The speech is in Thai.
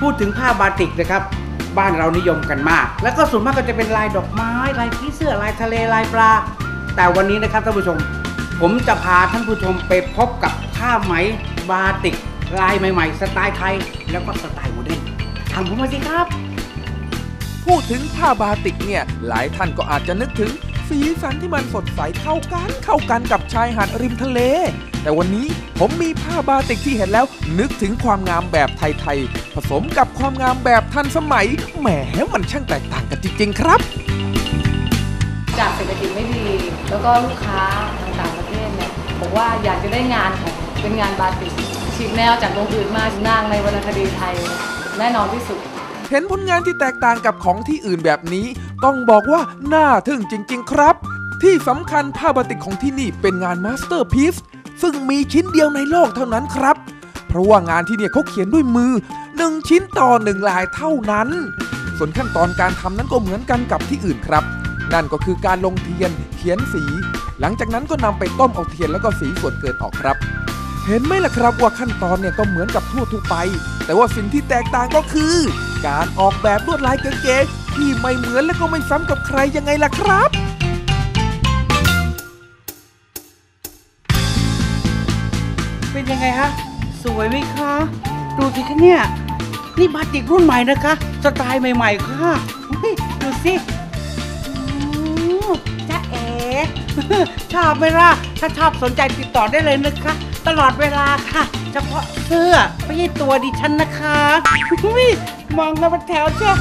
พูดถึงผ้าบาติกนะครับ บ้านเรานิยมกันมาก แล้วก็ส่วนมากก็จะเป็นลายดอกไม้ ลายผีเสื้อลายทะเลลายปลา แต่วันนี้นะครับท่านผู้ชม ผมจะพาท่านผู้ชมไปพบกับผ้าไหมบาติก ลายใหม่ๆ สไตล์ไทย แล้วก็สไตล์โมเดิร์นทำผมมาสิครับ พูดถึงผ้าบาติกเนี่ยหลายท่านก็อาจจะนึกถึง สีสันที่มันสดใสเข้ากันเข้ากันกับชายหาดริมทะเล แต่วันนี้ผมมีผ้าบาติกที่เห็นแล้ว นึกถึงความงามแบบไทยๆ ผสมกับความงามแบบทันสมัย แหมมันช่างแตกต่างกันจริง ๆ ครับ จากเศรษฐกิจไม่ดี แล้วก็ลูกค้าทางต่างประเทศเนี่ยบอกว่าอยากจะได้งานของเป็นงานบาติกฉีกแนวจากวงอื่นมานางในวรรณคดีไทย แน่นอนที่สุด เห็นผลงานที่แตกต่างกับของที่อื่นแบบนี้ ต้องบอกว่าน่าทึ่งจริง ๆ ครับ ที่สำคัญผ้าบาติกของที่นี่เป็นงานมาสเตอร์พีซซึ่งมีชิ้นเดียวในโลกเท่านั้นครับ เพราะว่างานที่เนี่ยเขาเขียนด้วยมือหนึ่งชิ้นต่อหนึ่งลายเท่านั้น ส่วนขั้นตอนการทำนั้นก็เหมือนกันกับที่อื่นครับ นั่นก็คือการลงเทียนเขียนสี หลังจากนั้นก็นำไปต้มเอาเทียนแล้วก็สีส่วนเกินออกครับเห็นไหมล่ะครับว่าขั้นตอนเนี่ยก็เหมือนกับทั่วทั่วไป แต่ว่าสิ่งที่แตกต่างก็คือ การออกแบบลวดลายเก๋ๆที่ไม่เหมือนและก็ไม่ซ้ำกับใครยังไงล่ะครับเป็นยังไงฮะสวยไหมคะ ดูสิคะเนี่ย นี่บาติกรุ่นใหม่นะคะ สไตล์ใหม่ ๆ ค่ะเฮ้ยดูสิ ชอบไหมล่ะ ถ้าชอบสนใจติดต่อได้เลยนะคะ ตลอดเวลาค่ะ เฉพาะเสื้อไม่ใช่ตัวดิฉันนะคะมองแล้วมันแถวเจ้า